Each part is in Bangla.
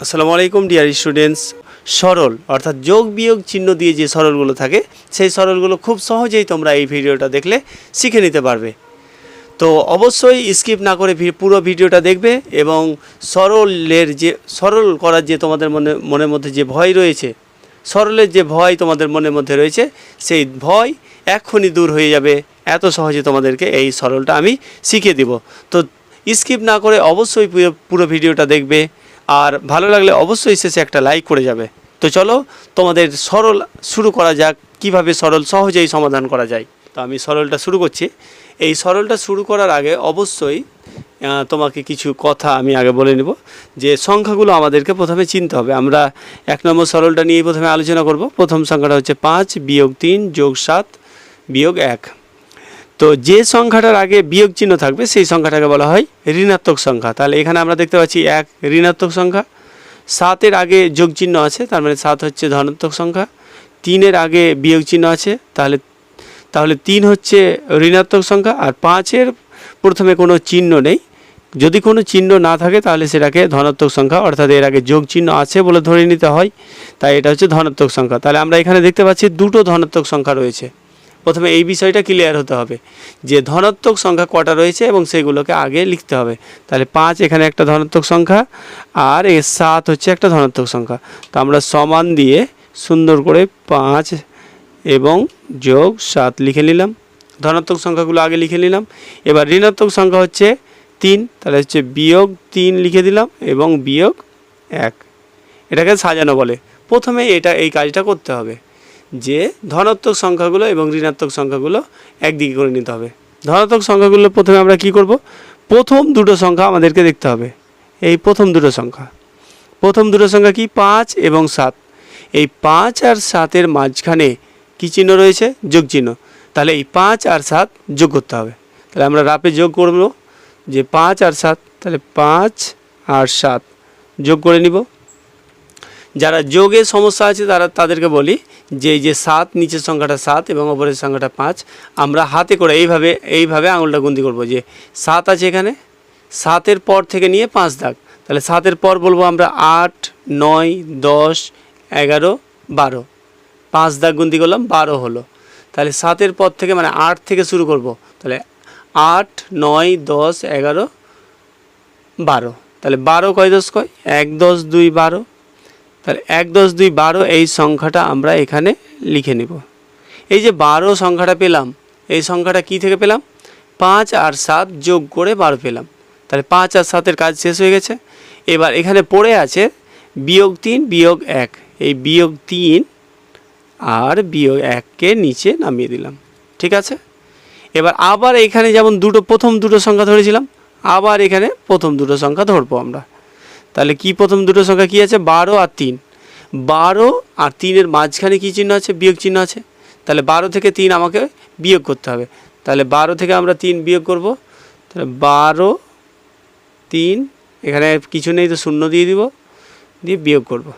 আসসালামু আলাইকুম ডিয়ার স্টুডেন্টস সরল, অর্থাৎ যোগ বিয়োগ চিহ্ন দিয়ে যে সরলগুলো থাকে, সেই সরলগুলো খুব সহজেই তোমরা এই ভিডিওটা দেখলে শিখে নিতে পারবে। তো অবশ্যই স্কিপ না করে পুরো ভিডিওটা দেখবে এবং সরলের যে সরল করার যে তোমাদের মনে মনের মধ্যে যে ভয় রয়েছে, সরলের যে ভয় তোমাদের মনের মধ্যে রয়েছে, সেই ভয় এক্ষুনি দূর হয়ে যাবে। এত সহজে তোমাদেরকে এই সরলটা আমি শিখিয়ে দিব। তো স্কিপ না করে অবশ্যই পুরো ভিডিওটা দেখবে। আর ভালো লাগলে অবশ্যই শেষে একটা লাইক করে যাবে। তো চলো, তোমাদের সরল শুরু করা যাক, কীভাবে সরল সহজেই সমাধান করা যায়। তো আমি সরলটা শুরু করছি। এই সরলটা শুরু করার আগে অবশ্যই তোমাকে কিছু কথা আমি আগে বলে নেব, যে সংখ্যাগুলো আমাদেরকে প্রথমে চিনতে হবে। আমরা এক নম্বর সরলটা নিয়ে প্রথমে আলোচনা করব। প্রথম সংখ্যাটা হচ্ছে পাঁচ বিয়োগ তিন যোগ সাত বিয়োগ এক। তো যে সংখ্যাটার আগে বিয়োগ চিহ্ন থাকবে, সেই সংখ্যাটাকে বলা হয় ঋণাত্মক সংখ্যা। তাহলে এখানে আমরা দেখতে পাচ্ছি এক ঋণাত্মক সংখ্যা, সাতের আগে যোগ চিহ্ন আছে, তার মানে সাত হচ্ছে ধনাত্মক সংখ্যা, তিনের আগে বিয়োগ চিহ্ন আছে, তাহলে তাহলে তিন হচ্ছে ঋণাত্মক সংখ্যা, আর পাঁচের প্রথমে কোনো চিহ্ন নেই। যদি কোনো চিহ্ন না থাকে, তাহলে সেটাকে ধনাত্মক সংখ্যা, অর্থাৎ এর আগে যোগ চিহ্ন আছে বলে ধরে নিতে হয়, তাই এটা হচ্ছে ধনাত্মক সংখ্যা। তাহলে আমরা এখানে দেখতে পাচ্ছি দুটো ধনাত্মক সংখ্যা রয়েছে। প্রথমে এই বিষয়টা ক্লিয়ার হতে হবে যে ধনাত্মক সংখ্যা কটা রয়েছে এবং সেগুলোকে আগে লিখতে হবে। তাহলে পাঁচ এখানে একটা ধনাত্মক সংখ্যা আর এ সাত হচ্ছে একটা ধনাত্মক সংখ্যা। তো আমরা সমান দিয়ে সুন্দর করে পাঁচ এবং যোগ সাত লিখে নিলাম। ধনাত্মক সংখ্যাগুলো আগে লিখে নিলাম। এবার ঋণাত্মক সংখ্যা হচ্ছে তিন, তাহলে হচ্ছে বিয়োগ তিন লিখে দিলাম এবং বিয়োগ এক। এটাকে সাজানো বলে। প্রথমে এটা, এই কাজটা করতে হবে। যে ধনাত্মক সংখ্যাগুলো এবং ঋণাত্মক সংখ্যাগুলো একদিকে করে নিতে হবে। ধনাত্মক সংখ্যাগুলো প্রথমে আমরা কি করব? প্রথম দুটো সংখ্যা আমাদেরকে দেখতে হবে। এই প্রথম দুটো সংখ্যা। প্রথম দুটো সংখ্যা কি? পাঁচ এবং সাত। এই পাঁচ আর সাতের মাঝখানে কী চিহ্ন রয়েছে? যোগ চিহ্ন। তাহলে এই পাঁচ আর সাত যোগ করতে হবে। তাহলে আমরা রাপে যোগ করব। যে পাঁচ আর সাত, তাহলে পাঁচ আর সাত যোগ করে নিব। যারা যোগে সমস্যা আছে, তারা তাদেরকে বলি যে যে সাত, নিচের সংখ্যাটা সাত এবং ওপরের সংখ্যাটা পাঁচ, আমরা হাতে করে এইভাবে এইভাবে আঙুলটা গুন্তি করব যে, সাত আছে এখানে, সাতের পর থেকে নিয়ে পাঁচ দাগ। তাহলে সাতের পর বলব আমরা আট, নয়, দশ, এগারো, বারো। পাঁচ দাগ গুন্তি করলাম, বারো হলো। তাহলে সাতের পর থেকে মানে আট থেকে শুরু করব। তাহলে আট, নয়, দশ, এগারো, বারো। তাহলে বারো কয় দশ কয়? এক, দশ, দুই, বারো। তাহলে এক দশ দুই বারো এই সংখ্যাটা আমরা এখানে লিখে নেব। এই যে বারো সংখ্যাটা পেলাম, এই সংখ্যাটা কি থেকে পেলাম? পাঁচ আর সাত যোগ করে বারো পেলাম। তাহলে পাঁচ আর সাতের কাজ শেষ হয়ে গেছে। এবার এখানে পড়ে আছে বিয়োগ তিন, বিয়োগ এক। এই বিয়োগ তিন আর বিয়োগ এককে নিচে নামিয়ে দিলাম। ঠিক আছে? এবার আবার এখানে যেমন দুটো, প্রথম দুটো সংখ্যা ধরেছিলাম, আবার এখানে প্রথম দুটো সংখ্যা ধরবো আমরা। তাহলে কি প্রথম দুটো সংখ্যা কি আছে? বারো আর তিন। বারো আর তিনের মাঝখানে কী চিহ্ন আছে? বিয়োগ চিহ্ন আছে। তাহলে বারো থেকে তিন আমাকে বিয়োগ করতে হবে। তাহলে বারো থেকে আমরা তিন বিয়োগ করব। তাহলে বারো, তিন, এখানে কিছু নেই তো শূন্য দিয়ে দিব। দিয়ে বিয়োগ করব।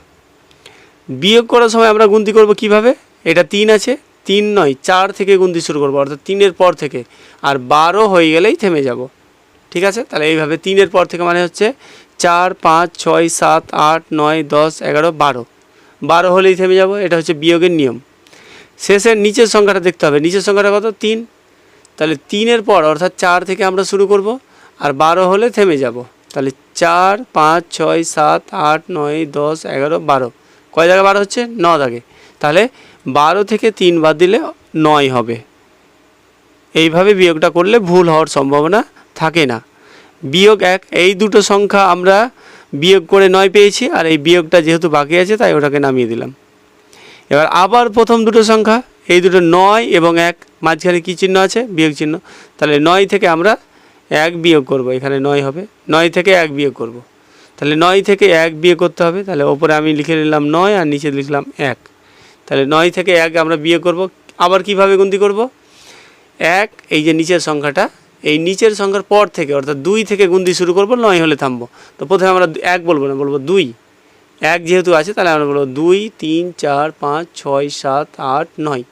বিয়োগ করার সময় আমরা গুনতি করব কীভাবে? এটা তিন আছে। তিন নয়, চার থেকে গুনতি শুরু করব। অর্থাৎ তিনের পর থেকে। আর বারো হয়ে গেলেই থেমে যাব। ঠিক আছে? তাহলে এইভাবে তিনের পর থেকে মানে হচ্ছে চার, পাঁচ, ছয়, সাত, আট, নয়, দশ, এগারো, বারো। বারো হলেই থেমে যাব, এটা হচ্ছে বিয়োগের নিয়ম। শেষের নিচের সংখ্যাটা দেখতে হবে। নিচের সংখ্যাটা কত? তিন। তাহলে তিনের পর অর্থাৎ চার থেকে আমরা শুরু করব, আর বারো হলে থেমে যাব। তাহলে চার, পাঁচ, ছয়, সাত, আট, নয়, দশ, এগারো, বারো। কয় জায়গায় বারো হচ্ছে? ন দাগে। তাহলে বারো থেকে তিন বাদ দিলে নয় হবে। এইভাবে বিয়োগটা করলে ভুল হওয়ার সম্ভাবনা থাকে না। বিয়োগ এক, এই দুটো সংখ্যা আমরা বিয়োগ করে নয় পেয়েছি, আর এই বিয়োগটা যেহেতু বাকি আছে, তাই ওটাকে নামিয়ে দিলাম। এবার আবার প্রথম দুটো সংখ্যা, এই দুটো নয় এবং এক, মাঝখানে কী চিহ্ন আছে? বিয়োগ চিহ্ন। তাহলে নয় থেকে আমরা এক বিয়োগ করব, এখানে নয় হবে। নয় থেকে এক বিয়োগ করব। তাহলে নয় থেকে এক বিয়োগ করতে হবে, তাহলে ওপরে আমি লিখে নিলাম নয় আর নিচে লিখলাম এক। তাহলে নয় থেকে এক আমরা বিয়োগ করব, আবার কীভাবে গুনতি করব? এক, এই যে নিচের সংখ্যাটা এই নিচের সংখ্যার পর থেকে, অর্থাৎ দুই থেকে গুনতি শুরু করব, নয় হলে থামবো। তো প্রথমে আমরা এক বলব না, বলব দুই। এক যেহেতু আছে, তাহলে আমরা বলব দুই, তিন, চার, পাঁচ, ছয়, সাত, আট, নয়।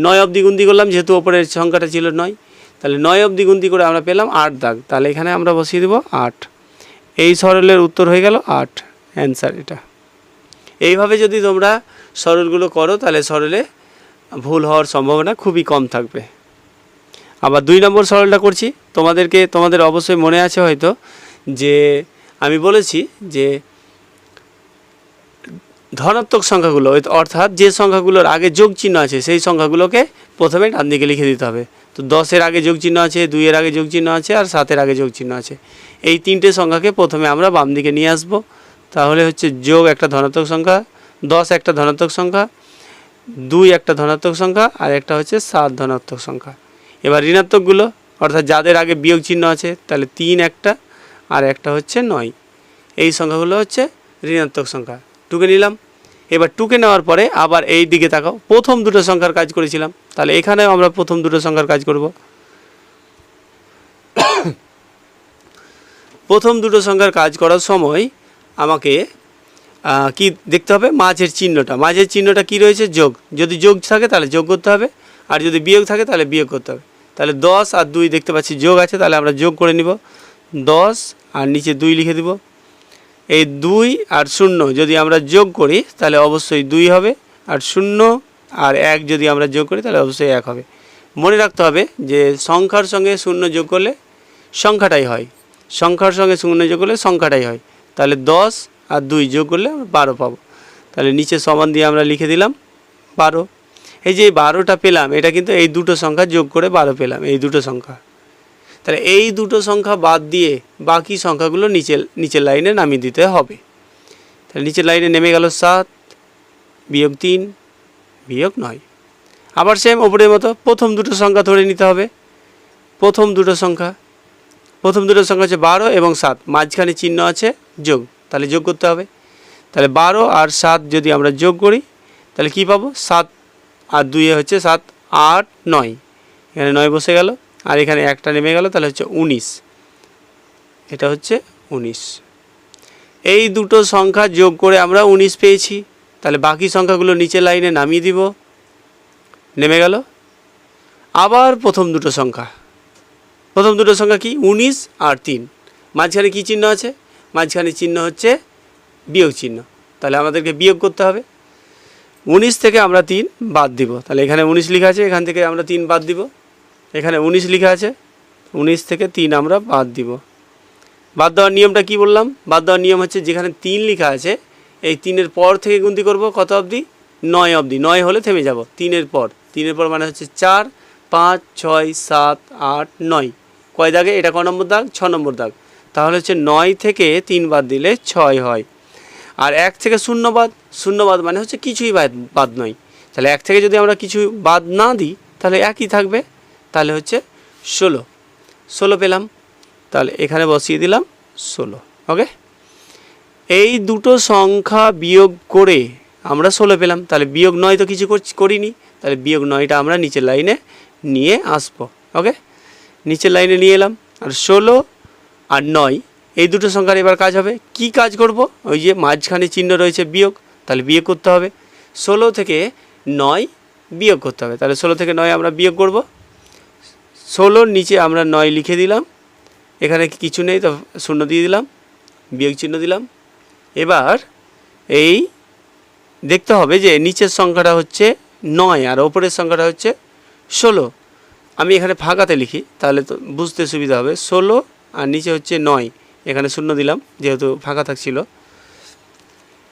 নয় অবধি গুনতি করলাম, যেহেতু ওপরের সংখ্যাটা ছিল নয়। তাহলে নয় অবধি গুনতি করে আমরা পেলাম আট দাগ। তাহলে এখানে আমরা বসিয়ে দেবো আট। এই সরলের উত্তর হয়ে গেল আট। অ্যান্সার এটা। এইভাবে যদি তোমরা সরলগুলো করো, তাহলে সরলে ভুল হওয়ার সম্ভাবনা খুবই কম থাকবে। আবার দুই নম্বর সরলটা করছি। তোমাদেরকে, তোমাদের অবশ্যই মনে আছে হয়তো যে আমি বলেছি যে ধনাত্মক সংখ্যাগুলো, অর্থাৎ যে সংখ্যাগুলোর আগে যোগ চিহ্ন আছে, সেই সংখ্যাগুলোকে প্রথমে ডান দিকে লিখে দিতে হবে। তো দশের আগে যোগ চিহ্ন আছে, দুইয়ের আগে যোগ চিহ্ন আছে, আর সাতের আগে যোগ চিহ্ন আছে। এই তিনটে সংখ্যাকে প্রথমে আমরা বাম দিকে নিয়ে আসব। তাহলে হচ্ছে যোগ একটা ধনাত্মক সংখ্যা, দশ একটা ধনাত্মক সংখ্যা, দুই একটা ধনাত্মক সংখ্যা, আর একটা হচ্ছে সাত ধনাত্মক সংখ্যা। এবার ঋণাত্মকগুলো, অর্থাৎ যাদের আগে বিয়োগ চিহ্ন আছে, তাহলে তিন একটা আর একটা হচ্ছে নয়। এই সংখ্যাগুলো হচ্ছে ঋণাত্মক সংখ্যা। টুকে নিলাম। এবার টুকে নেওয়ার পরে আবার এই দিকে তাকাও। প্রথম দুটো সংখ্যার কাজ করেছিলাম। তাহলে এখানেও আমরা প্রথম দুটো সংখ্যার কাজ করব। প্রথম দুটো সংখ্যার কাজ করার সময় আমাকে কি দেখতে হবে? মাঝের চিহ্নটা। মাঝের চিহ্নটা কি রয়েছে? যোগ। যদি যোগ থাকে, তাহলে যোগ করতে হবে। আর যদি বিয়োগ থাকে তাহলে বিয়োগ করতে হবে। তাহলে দশ আর দুই দেখতে পাচ্ছি যোগ আছে, তাহলে আমরা যোগ করে নিব। দশ আর নিচে দুই লিখে দিব। এই দুই আর শূন্য যদি আমরা যোগ করি, তাহলে অবশ্যই দুই হবে। আর শূন্য আর এক যদি আমরা যোগ করি, তাহলে অবশ্যই এক হবে। মনে রাখতে হবে যে সংখ্যার সঙ্গে শূন্য যোগ করলে সংখ্যাটাই হয়। সংখ্যার সঙ্গে শূন্য যোগ করলে সংখ্যাটাই হয়। তাহলে দশ আর দুই যোগ করলে আমরা বারো পাবো। তাহলে নিচে সমান দিয়ে আমরা লিখে দিলাম বারো। এই যে বারোটা পেলাম, এটা কিন্তু এই দুটো সংখ্যা যোগ করে বারো পেলাম, এই দুটো সংখ্যা। তাহলে এই দুটো সংখ্যা বাদ দিয়ে বাকি সংখ্যাগুলো নিচে নিচের লাইনে নামিয়ে দিতে হবে। তাহলে নিচের লাইনে নেমে গেল সাত, বিয়োগ তিন, বিয়োগ নয়। আবার সেম ওপরের মতো প্রথম দুটো সংখ্যা ধরে নিতে হবে। প্রথম দুটো সংখ্যা, প্রথম দুটো সংখ্যা হচ্ছে বারো এবং সাত, মাঝখানে চিহ্ন আছে, যোগ। তাহলে যোগ করতে হবে। তাহলে বারো আর সাত যদি আমরা যোগ করি, তাহলে কি পাবো? সাত আর দুইয়ে হচ্ছে সাত, আট, নয়। এখানে নয় বসে গেল, আর এখানে একটা নেমে গেল, তাহলে হচ্ছে উনিশ। এটা হচ্ছে উনিশ। এই দুটো সংখ্যা যোগ করে আমরা উনিশ পেয়েছি। তাহলে বাকি সংখ্যাগুলো নিচের লাইনে নামিয়ে দিব। নেমে গেল। আবার প্রথম দুটো সংখ্যা। প্রথম দুটো সংখ্যা কি? উনিশ আর তিন। মাঝখানে কী চিহ্ন আছে? মাঝখানে চিহ্ন হচ্ছে বিয়োগ চিহ্ন। তাহলে আমাদেরকে বিয়োগ করতে হবে। উনিশ থেকে আমরা তিন বাদ দিব। তাহলে এখানে উনিশ লেখা আছে, এখান থেকে আমরা তিন বাদ দিব। এখানে উনিশ লেখা আছে, উনিশ থেকে তিন আমরা বাদ দিব। বাদ দেওয়ার নিয়মটা কি বললাম? বাদ দেওয়ার নিয়ম হচ্ছে যেখানে তিন লেখা আছে, এই তিনের পর থেকে গুনতি করব কত অবধি? নয় অবধি। নয় হলে থেমে যাব, তিনের পর। তিনের পর মানে হচ্ছে চার, পাঁচ, ছয়, সাত, আট, নয়। কয় দাগে? এটা ক নম্বর দাগ? ছ নম্বর দাগ। তাহলে হচ্ছে নয় থেকে তিন বাদ দিলে ছয় হয়। আর এক থেকে শূন্য বাদ শূন্য বাদ মানে হচ্ছে কিছুই বাদ বাদ নয়। তাহলে এক থেকে যদি আমরা কিছু বাদ না দিই, তাহলে একই থাকবে। তাহলে হচ্ছে ষোলো। ষোলো পেলাম। তাহলে এখানে বসিয়ে দিলাম ষোলো, ওকে? এই দুটো সংখ্যা বিয়োগ করে আমরা ষোলো পেলাম। তাহলে বিয়োগ নয় তো কিছু করিনি। তাহলে বিয়োগ নয়টা আমরা নিচের লাইনে নিয়ে আসব, ওকে? নিচের লাইনে নিয়ে এলাম। আর ষোলো আর নয় এই দুটো সংখ্যার এবার কাজ হবে। কি কাজ করব? ওই যে মাঝখানে চিহ্ন রয়েছে বিয়োগ, তাহলে বিয়োগ করতে হবে। ষোলো থেকে নয় বিয়োগ করতে হবে। তাহলে ষোলো থেকে নয় আমরা বিয়োগ করব। ষোলোর নিচে আমরা নয় লিখে দিলাম। এখানে কিছু নেই, তো শূন্য দিয়ে দিলাম। বিয়োগ চিহ্ন দিলাম। এবার এই দেখতে হবে যে নিচের সংখ্যাটা হচ্ছে নয় আর ওপরের সংখ্যাটা হচ্ছে ষোলো। আমি এখানে ফাঁকাতে লিখি, তাহলে তো বুঝতে সুবিধা হবে। ষোলো আর নিচে হচ্ছে নয়। এখানে শূন্য দিলাম, যেহেতু ফাঁকা থাকছিল।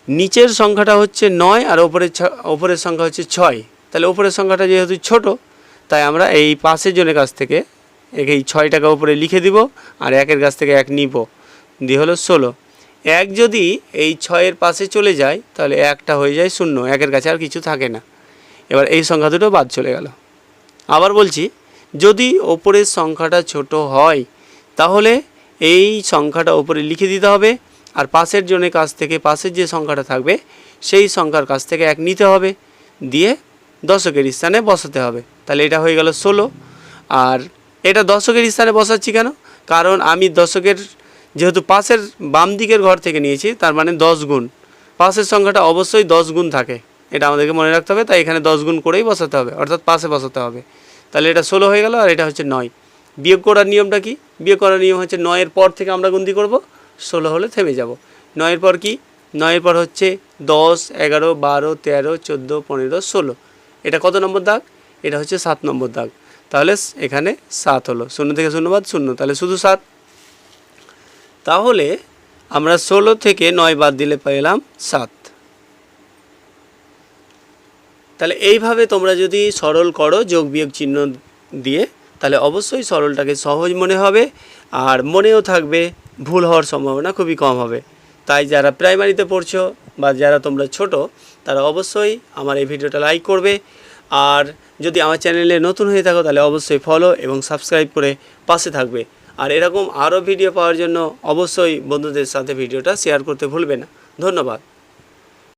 নিচের সংখ্যাটা হচ্ছে নয় আর ওপরের ওপরের সংখ্যা হচ্ছে ছয়। তাহলে ওপরের সংখ্যাটা যেহেতু ছোট, তাই আমরা এই পাশের জনের কাছ থেকে এই ছয় টাকা উপরে লিখে দিব আর একের কাছ থেকে এক নিব। দিয়ে হলো ষোলো। এক যদি এই ছয়ের পাশে চলে যায়, তাহলে একটা হয়ে যায় শূন্য, একের কাছে আর কিছু থাকে না। এবার এই সংখ্যা দুটো বাদ চলে গেল। আবার বলছি, যদি ওপরের সংখ্যাটা ছোট হয়, তাহলে এই সংখ্যাটা ওপরে লিখে দিতে হবে আর পাশের জনের কাছ থেকে, পাশের যে সংখ্যাটা থাকবে, সেই সংখ্যার কাছ থেকে এক নিতে হবে। দিয়ে দশকের স্থানে বসাতে হবে। তাহলে এটা হয়ে গেল ষোলো। আর এটা দশকের স্থানে বসাচ্ছি কেন? কারণ আমি দশকের, যেহেতু পাশের বাম দিকের ঘর থেকে নিয়েছি, তার মানে দশ গুণ। পাশের সংখ্যাটা অবশ্যই দশ গুণ থাকে। এটা আমাদেরকে মনে রাখতে হবে, তাই এখানে দশ গুণ করেই বসাতে হবে, অর্থাৎ পাশে বসাতে হবে। তাহলে এটা ষোলো হয়ে গেল আর এটা হচ্ছে নয়। বিয়োগ করার নিয়মটা কি? বিয়োগ করার নিয়ম হচ্ছে নয়ের পর থেকে আমরা গুনতি করব, ষোলো হলে থেমে যাব। নয়ের পর কি? নয়ের পর হচ্ছে দশ, এগারো, বারো, তেরো, চোদ্দ, পনেরো, ষোলো। এটা কত নম্বর দাগ? এটা হচ্ছে সাত নম্বর দাগ। তাহলে এখানে সাত হলো। শূন্য থেকে শূন্যবাদ শূন্য। তাহলে শুধু সাত। তাহলে আমরা ষোলো থেকে নয় বাদ দিলে পেলাম সাত। তাহলে এইভাবে তোমরা যদি সরল করো যোগ বিয়োগ চিহ্ন দিয়ে তাহলে অবশ্যই সরলটাকে সহজ মনে হবে আর মনেও থাকবে ভুল হওয়ার সম্ভাবনা খুবই কম হবে। তাই যারা প্রাইমারিতে পড়ছো বা যারা তোমরা ছোট, তারা অবশ্যই আমার এই ভিডিওটা লাইক করবে। আর যদি আমার চ্যানেলে নতুন হয়ে থাকো, তাহলে অবশ্যই ফলো এবং সাবস্ক্রাইব করে পাশে থাকবে। আর এরকম আরও ভিডিও পাওয়ার জন্য অবশ্যই বন্ধুদের সাথে ভিডিওটা শেয়ার করতে ভুলবে না। ধন্যবাদ।